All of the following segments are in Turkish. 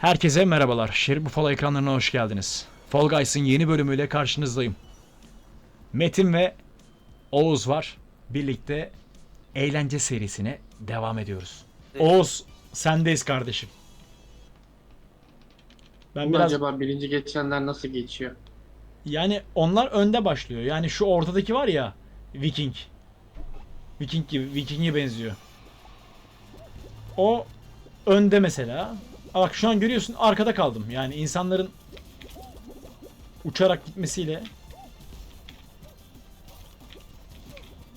Herkese merhabalar. Şerif Buffalo ekranlarına hoş geldiniz. Fall Guys'ın yeni bölümüyle karşınızdayım. Metin ve Oğuz var. Birlikte eğlence serisine devam ediyoruz. Oğuz sendeyiz kardeşim. Ben biraz acaba birinci geçenler nasıl geçiyor? yani onlar önde başlıyor. Yani şu ortadaki var ya Viking. Viking gibi Viking'e benziyor. O önde mesela. Bak şu an görüyorsun arkada kaldım. Yani insanların uçarak gitmesiyle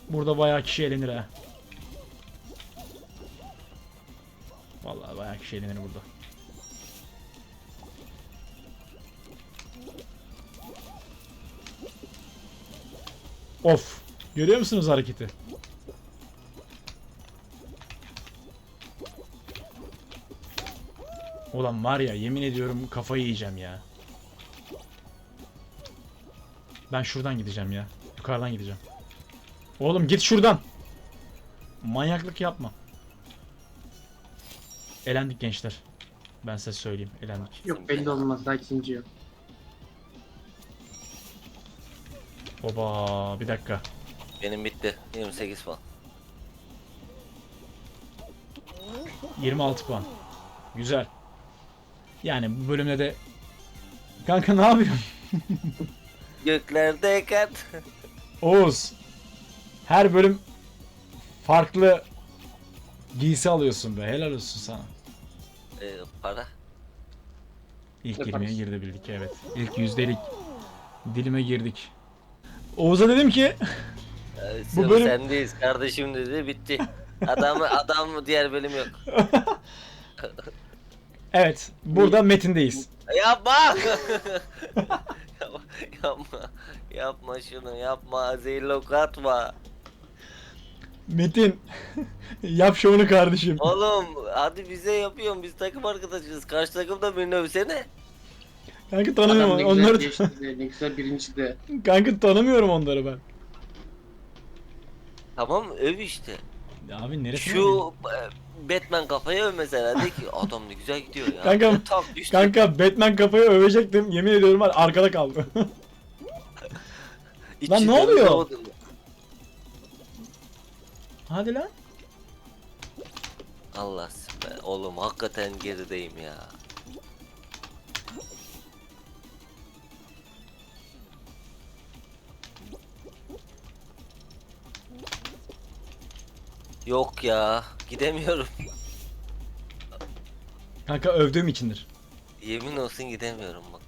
burada bayağı kişi eğlenir ha. Vallahi bayağı kişi eğlenir burada. Of. Görüyor musunuz hareketi? Ulan var ya yemin ediyorum kafayı yiyeceğim ya. Ben şuradan gideceğim ya. Yukarıdan gideceğim. Oğlum git şuradan. Manyaklık yapma. Elendik gençler. Ben size söyleyeyim. Elendik. Yok belli olmaz daha ikinci yok. Oba bir dakika. Benim bitti. 28 puan. 26 puan. Güzel. Yani bu bölümde de Kanka ne yapıyorsun? Göklerde kat. Oğuz. Her bölüm farklı giysi alıyorsun be. Helal olsun sana. Ee, para. İlk Yaparız. 20'ye girdi bildik evet. İlk yüzdelik dilime girdik. Oğuz'a dedim ki Ee, Bu Bu bölüm- Sendeyiz kardeşim dedi bitti. Adam adam diğer bölüm yok. Evet burada Metin'deyiz. Yapma. yapma. Yapma. Yapma şunu yapma. Zeylo katma. Metin yap şovunu kardeşim. Oğlum hadi bize yapıyorsun. Biz takım arkadaşıyız. Karşı takımda birini övsene. Kanka Adam tanımıyorum ne güzel onları. geçti de, ne güzel birinci de. Kanka tanımıyorum onları ben. Tamam öv işte. Ya abi neresi? Şu e, Batman kafaya öv mesela. De ki adam ne güzel gidiyor ya. Kanka- Tam düştü. Kanka Batman kafayı övecektim. Yemin ediyorum var arkada kaldı. Lan ne oluyor? doğdu. Hadi lan. Allah be oğlum hakikaten gerideyim ya. Yok ya gidemiyorum. Kanka övdüğüm içindir. Yemin olsun gidemiyorum bak.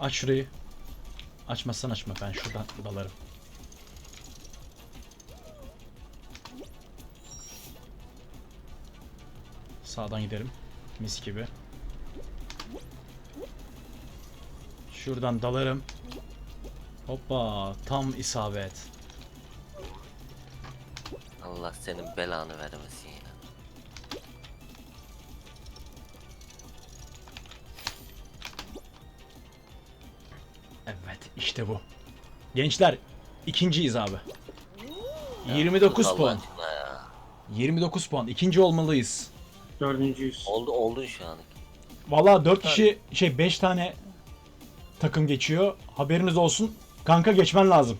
Aç şurayı. Açmazsan açma ben şuradan dalarım. Sağdan giderim. Mis gibi. Şuradan dalarım. Hoppa tam isabet. Allah senin belanı vermesin ya. Evet işte bu. Gençler ikinciyiz abi. 29 Allah puan. aşkına ya. 29 puan. İkinci olmalıyız. Dördüncüyüz. Oldu oldun şu an. Valla 4 kişi şey 5 tane takım geçiyor. Haberiniz olsun. Kanka geçmen lazım.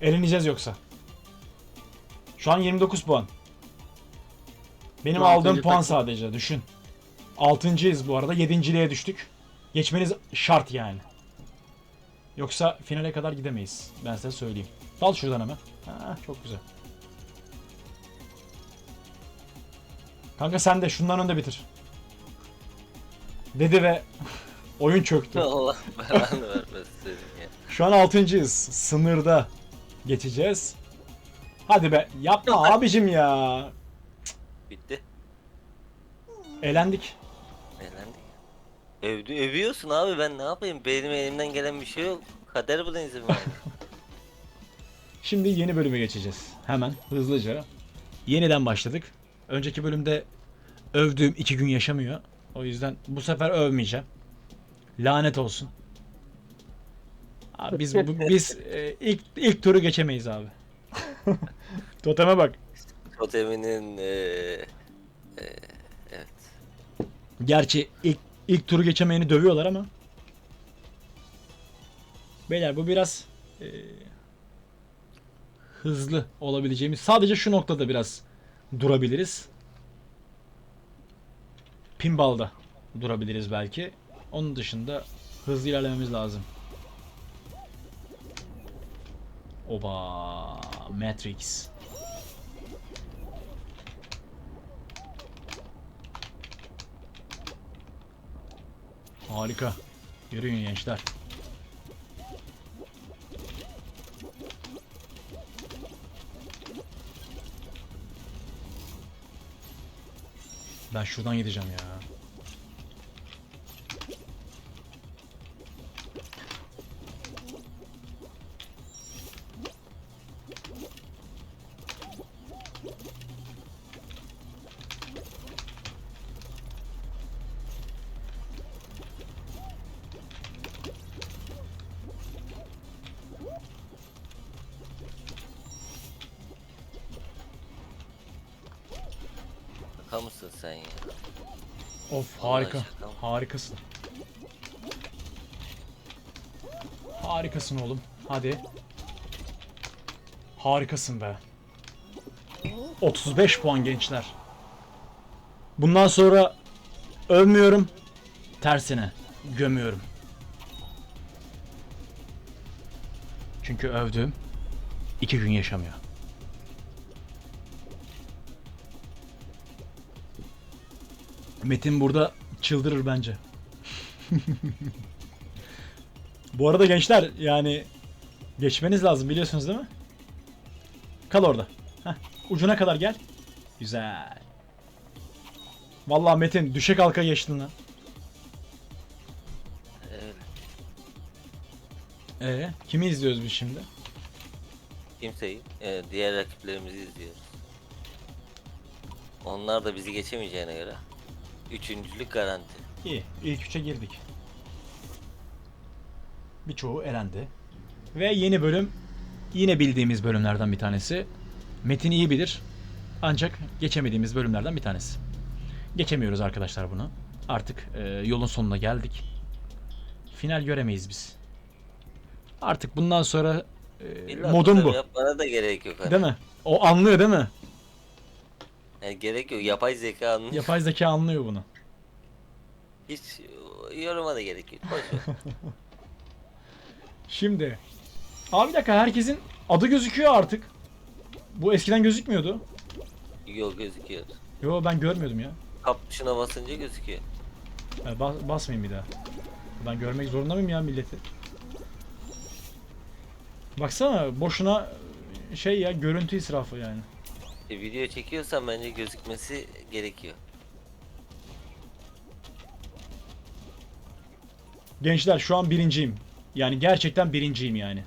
Eleneceğiz yoksa. Şu an 29 puan. Benim Bu altıncı aldığım puan takım. sadece düşün. 6.'yız bu arada. 7.liğe düştük. Geçmeniz şart yani. Yoksa finale kadar gidemeyiz. Ben size söyleyeyim. Dal şuradan hemen. Ha, çok güzel. Kanka sen de şundan önde bitir. Dedi ve oyun çöktü. Allah belanı vermesin. Şu an 6.'yız. Sınırda geçeceğiz. Hadi be yapma abicim ya. Bitti. Elendik. Eğlendik. Övdü, övüyorsun abi ben ne yapayım? Benim elimden gelen bir şey yok. Kader izin vermiyor. Şimdi yeni bölüme geçeceğiz. Hemen hızlıca. Yeniden başladık. Önceki bölümde övdüğüm iki gün yaşamıyor. O yüzden bu sefer övmeyeceğim. Lanet olsun. Abi biz bu- biz e, ilk ilk turu geçemeyiz abi. Toteme bak. toteminin eee eee, evet. Gerçi ilk ilk turu geçemeyeni dövüyorlar ama. Beyler bu biraz e, hızlı olabileceğimiz. Sadece şu noktada biraz durabiliriz. Pinball'da durabiliriz belki. Onun dışında hızlı ilerlememiz lazım. Oba Matrix. Harika. Yürüyün gençler. Ben şuradan gideceğim ya. Şaka mısın sen ya? Of Vallahi harika. şaka mı? Harikasın. Harikasın oğlum. Hadi. Harikasın be. 35 puan gençler. Bundan sonra övmüyorum. Tersine gömüyorum. Çünkü övdüğüm iki gün yaşamıyor. Metin burada çıldırır bence. Bu arada gençler yani geçmeniz lazım biliyorsunuz değil mi? Kal orada. Heh, ucuna kadar gel. Güzel. Vallahi Metin düşe kalka geçtin lan. Ee, kimi izliyoruz biz şimdi? Kimseyi, eee, diğer rakiplerimizi izliyoruz. Onlar da bizi geçemeyeceğine göre. Üçüncülük garanti. İyi, ilk üçe girdik. Birçoğu elendi. Ve yeni bölüm yine bildiğimiz bölümlerden bir tanesi. Metin iyi bilir. Ancak geçemediğimiz bölümlerden bir tanesi. Geçemiyoruz arkadaşlar bunu. Artık e, yolun sonuna geldik. Final göremeyiz biz. Artık bundan sonra e, modum bu. Yapmana da gerek yok. Hani. Değil mi? O anlıyor değil mi? Yani gerek yok. Yapay zeka anlıyor. Yapay zeka anlıyor bunu. Hiç e, yoruma da gerek yok. Boş ver. Şimdi. Abi bir dakika herkesin adı gözüküyor artık. Bu eskiden gözükmüyordu. Yok gözüküyor. Yo ben görmüyordum ya. Kap tuşuna basınca gözüküyor. Ha, bas- basmayayım bir daha. Ben görmek zorunda mıyım ya milleti? Baksana boşuna şey ya görüntü israfı yani. E, video çekiyorsan bence gözükmesi gerekiyor. Gençler şu an birinciyim. Yani gerçekten birinciyim yani.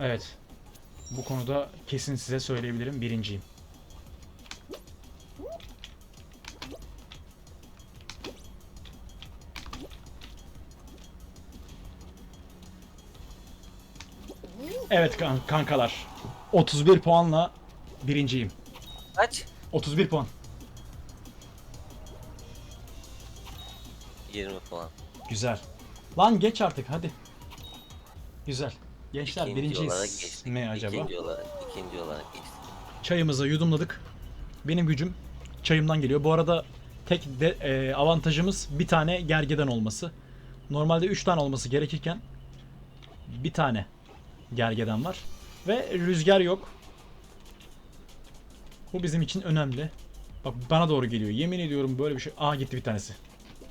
Evet. Bu konuda kesin size söyleyebilirim birinciyim. Evet kan- kankalar. 31 puanla birinciyim. Kaç? 31 puan. 20 puan. Güzel. Lan geç artık hadi. Güzel. Gençler İkinci olarak birinciyiz geçtik. mi acaba? İkinci olarak, ikinci olarak geçtik. Çayımızı yudumladık. Benim gücüm çayımdan geliyor. Bu arada tek de, e, avantajımız bir tane gergeden olması. Normalde 3 tane olması gerekirken bir tane gergeden var. Ve rüzgar yok. Bu bizim için önemli. Bak bana doğru geliyor. Yemin ediyorum böyle bir şey. Aa gitti bir tanesi.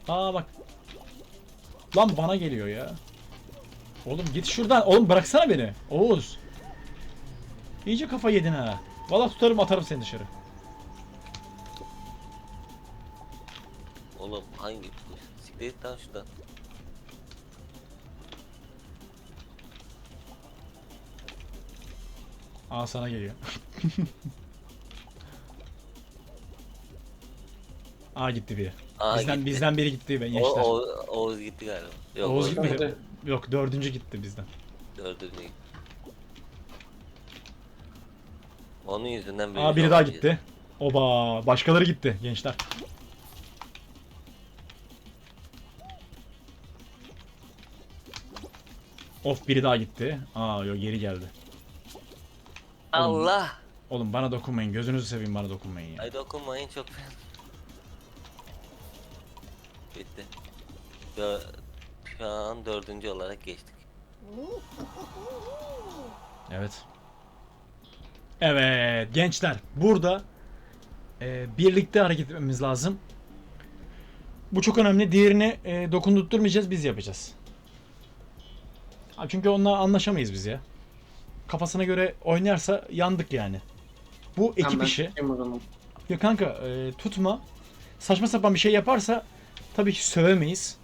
Aa bak. Lan bana geliyor ya. Oğlum git şuradan. Oğlum bıraksana beni. Oğuz. İyice kafa yedin ha. Valla tutarım atarım seni dışarı. Oğlum hangi Siktir lan şuradan. Aa sana geliyor. Aa gitti biri. Aa, bizden gitti. bizden biri gitti ben gençler. o, Oğuz gitti galiba. Yok, Oğuz Oğuz gitmedi. gitmedi. Yok dördüncü gitti bizden. Dördüncü gitti. Onun yüzünden Aa biri daha gitti. Oba başkaları gitti gençler. Of biri daha gitti. Aa yok geri geldi. Allah! Oğlum bana dokunmayın. Gözünüzü seveyim bana dokunmayın ya. Ay dokunmayın çok. Bitti. Dö Şu an dördüncü olarak geçtik. Evet. Evet gençler burada e, birlikte hareket etmemiz lazım. Bu çok önemli. Diğerini e, dokundurtmayacağız biz yapacağız. Abi çünkü onunla anlaşamayız biz ya. Kafasına göre oynarsa yandık yani. Bu ekip ben işi. Ya kanka e, tutma. Saçma sapan bir şey yaparsa tabii ki sövemeyiz.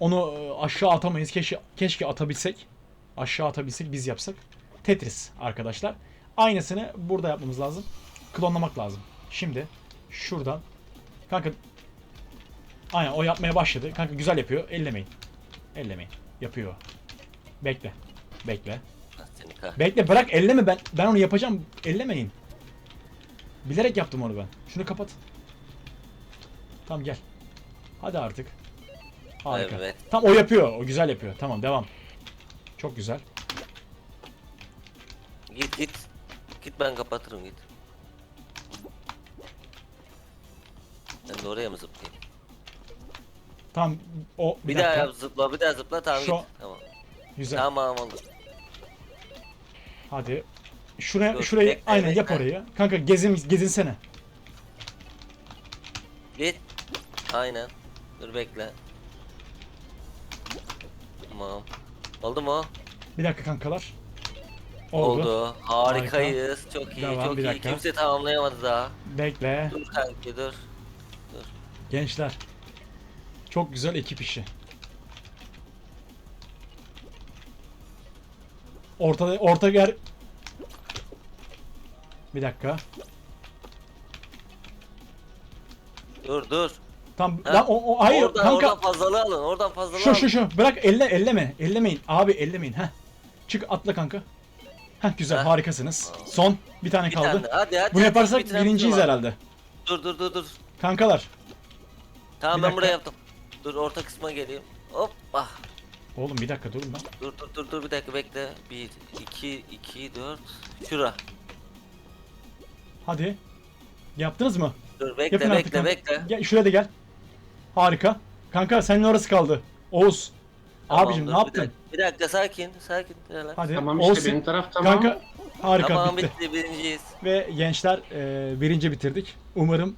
Onu e, aşağı atamayız. Keşke, keşke atabilsek. Aşağı atabilsek biz yapsak. Tetris arkadaşlar. Aynısını burada yapmamız lazım. Klonlamak lazım. Şimdi şuradan. Kanka Aynen o yapmaya başladı. Kanka güzel yapıyor. Ellemeyin. Ellemeyin. Yapıyor. Bekle. Bekle. Bekle bırak elleme ben. Ben onu yapacağım. Ellemeyin. Bilerek yaptım onu ben. Şunu kapat. Tamam gel. Hadi artık. Harika. Evet. Tam o yapıyor. O güzel yapıyor. Tamam devam. Çok güzel. Git git. Git ben kapatırım git. Ben de oraya mı zıplayayım? Tam o bir, Bir, dakika. daha zıpla bir daha zıpla tamam Şu- git. Tamam. Güzel. Tamam oldu. Hadi. Şuraya Dur, şurayı bekle, aynen bekle. yap orayı. Kanka gezin gezinsene. Git. Aynen. Dur bekle. Tamam. Oldu mu? Bir dakika kankalar. Oldu. Oldu. Harikayız. Çok iyi, Devam, çok bir iyi. dakika. Kimse tamamlayamadı daha. Bekle. Dur kanki dur. Gençler. Çok güzel ekip işi. Ortada orta yer. Bir dakika. Dur dur. Tam Ha? lan o, o hayır oradan, kanka. oradan fazlalığı alın. Oradan fazlalığı Şu alın. şu şu. Bırak elle elleme. Ellemeyin. Abi ellemeyin. Heh. Çık atla kanka. Heh güzel Heh. harikasınız. Son bir tane Bir kaldı. tane. Hadi hadi. Bunu hadi, yaparsak bitirelim birinciyiz herhalde. Dur dur dur dur. Kankalar. Tamam Bir ben dakika. buraya yaptım. Dur orta kısma geleyim. Hop ah. Oğlum bir dakika durun lan. Dur dur dur dur bir dakika bekle. 1 2 2 4 Şura. Hadi. Yaptınız mı? Dur bekle Yapın artık bekle kanka. bekle. Gel şuraya da gel. Harika. Kanka senin orası kaldı. Oğuz. Tamam, Abicim dur, ne bir yaptın? dakika, Bir dakika sakin sakin. Relax. Hadi. Tamam işte Oğuz. benim taraf tamam. Kanka harika Tamam bitti. bitti birinciyiz. Ve gençler e, birinci bitirdik. Umarım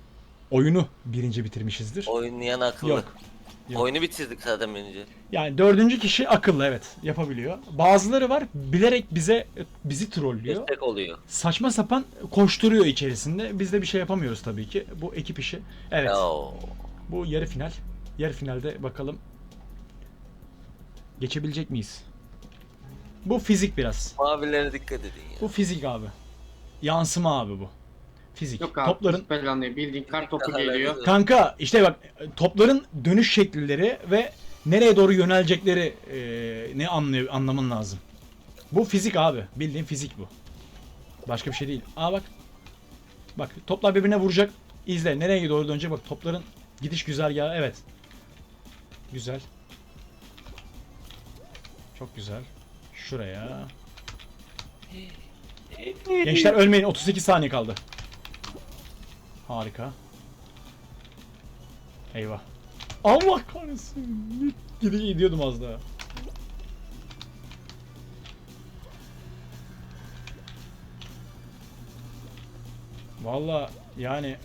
oyunu birinci bitirmişizdir. Oynayan akıllı. Yok. Yok. Oyunu bitirdik zaten birinci. Yani dördüncü kişi akıllı evet yapabiliyor. Bazıları var bilerek bize bizi trollüyor. Destek oluyor. Saçma sapan koşturuyor içerisinde. Biz de bir şey yapamıyoruz tabii ki. Bu ekip işi. Evet. Oo. Bu yarı final. Yarı finalde bakalım geçebilecek miyiz? Bu fizik biraz. Mavilere dikkat edin ya. Bu fizik abi. Yansıma abi bu. Fizik. Yok abi Topların planlıyor. Bildiğin kar topu geliyor. kanka işte bak topların dönüş şekilleri ve nereye doğru yönelecekleri e, ne anlıyor anlamın lazım. Bu fizik abi. Bildiğin fizik bu. Başka bir şey değil. Aa bak. Bak toplar birbirine vuracak. İzle. Nereye doğru dönecek? Bak topların gidiş güzergahı. Evet. Güzel. Çok güzel. Şuraya. Gençler ölmeyin. 38 saniye kaldı. Harika. Eyvah. Allah kahretsin. Gidi gidiyordum az daha. Valla yani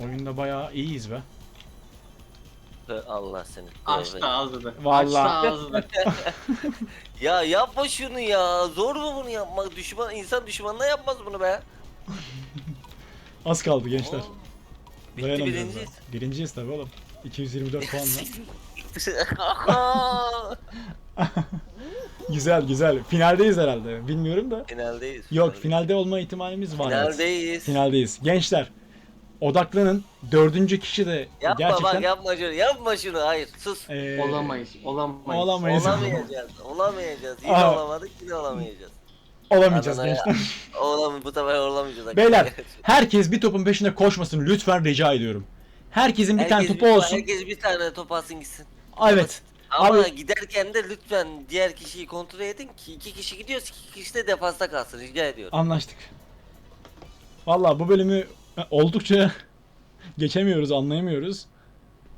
oyunda bayağı iyiyiz be. Allah seni. Açtı tövbe. ağzını. Ağzını. Ya yapma şunu ya. Zor mu bunu yapmak? Düşman insan düşmanına yapmaz bunu be. Az kaldı gençler. Oo. Bitti Dayanamıyoruz birinciyiz. daha. Birinciyiz tabi oğlum. 224 puanla. güzel güzel. Finaldeyiz herhalde. Bilmiyorum da. Finaldeyiz. Yok finalde olma ihtimalimiz var. evet. Finaldeyiz. Finaldeyiz. Gençler odaklanın. Dördüncü kişi de Yapma gerçekten bak yapma şunu yapma şunu hayır sus. ee, Olamayız. Olamayız. Olamayız. Olamayacağız olamayacağız yine Aa. olamadık yine olamayacağız. Olamayacağız Adana'ya- gençler. Olam bu sefer olamayacağız. Beyler herkes bir topun peşinde koşmasın lütfen rica ediyorum. Herkesin bir tane Herkes topu olsun. Herkes bir tane top alsın gitsin. Evet. Ama Abi- giderken de lütfen diğer kişiyi kontrol edin ki iki kişi gidiyoruz iki kişi de defansta kalsın rica ediyorum. Anlaştık. Vallahi bu bölümü oldukça geçemiyoruz, anlayamıyoruz.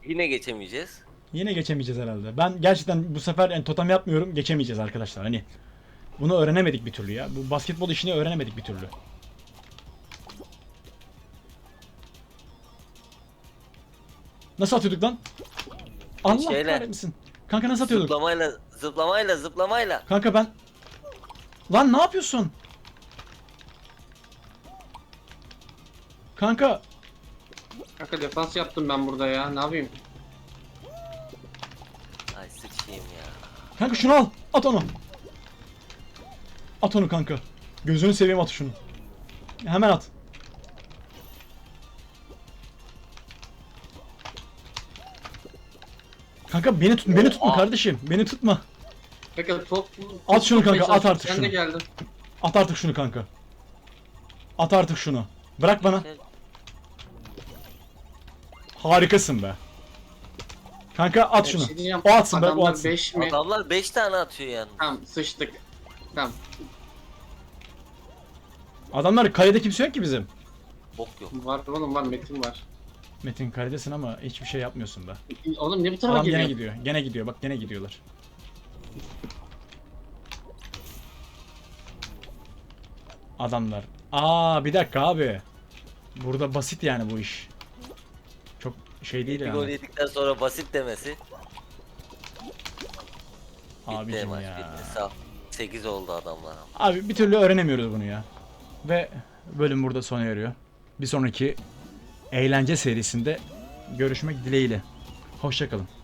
Yine geçemeyeceğiz. Yine geçemeyeceğiz herhalde. Ben gerçekten bu sefer yani totem yapmıyorum, geçemeyeceğiz arkadaşlar. Hani bunu öğrenemedik bir türlü ya. Bu basketbol işini öğrenemedik bir türlü. Nasıl atıyorduk lan? Allah Şeyle. kahretmesin. Kanka nasıl atıyorduk? Zıplamayla zıplamayla zıplamayla. Kanka ben... Lan ne yapıyorsun? Kanka Kanka defans yaptım ben burada ya. Ne yapayım? Ay sıçayım ya. Kanka şunu al. At onu. At onu kanka. Gözünü seveyim at şunu. Hemen at. Kanka beni tut beni tutma kardeşim. Beni tutma. Kanka top... At şunu kanka, at artık Sen şunu. de geldin. At artık şunu kanka. At artık şunu. Bırak bana. Harikasın be. Kanka at şunu. şey diyeceğim. O atsın be o Adamlar atsın. 5 mi? Adamlar 5 tane atıyor yani. Tamam sıçtık. Tamam. Adamlar kalede kimse yok ki bizim. Bok yok. Var oğlum var Metin var. Metin kaledesin ama hiçbir şey yapmıyorsun be. Oğlum ne bu tarafa Adam geliyor? gene gidiyor. Gene gidiyor. Bak gene gidiyorlar. Adamlar. Aa bir dakika abi. Burada basit yani bu iş. Çok şey değil Bir gol yani. yedikten sonra basit demesi. Bitti Abicim maç ya. bitti. Sağ. 8 oldu adamlar. Abi bir türlü öğrenemiyoruz bunu ya. Ve bölüm burada sona eriyor. Bir sonraki eğlence serisinde görüşmek dileğiyle. Hoşçakalın.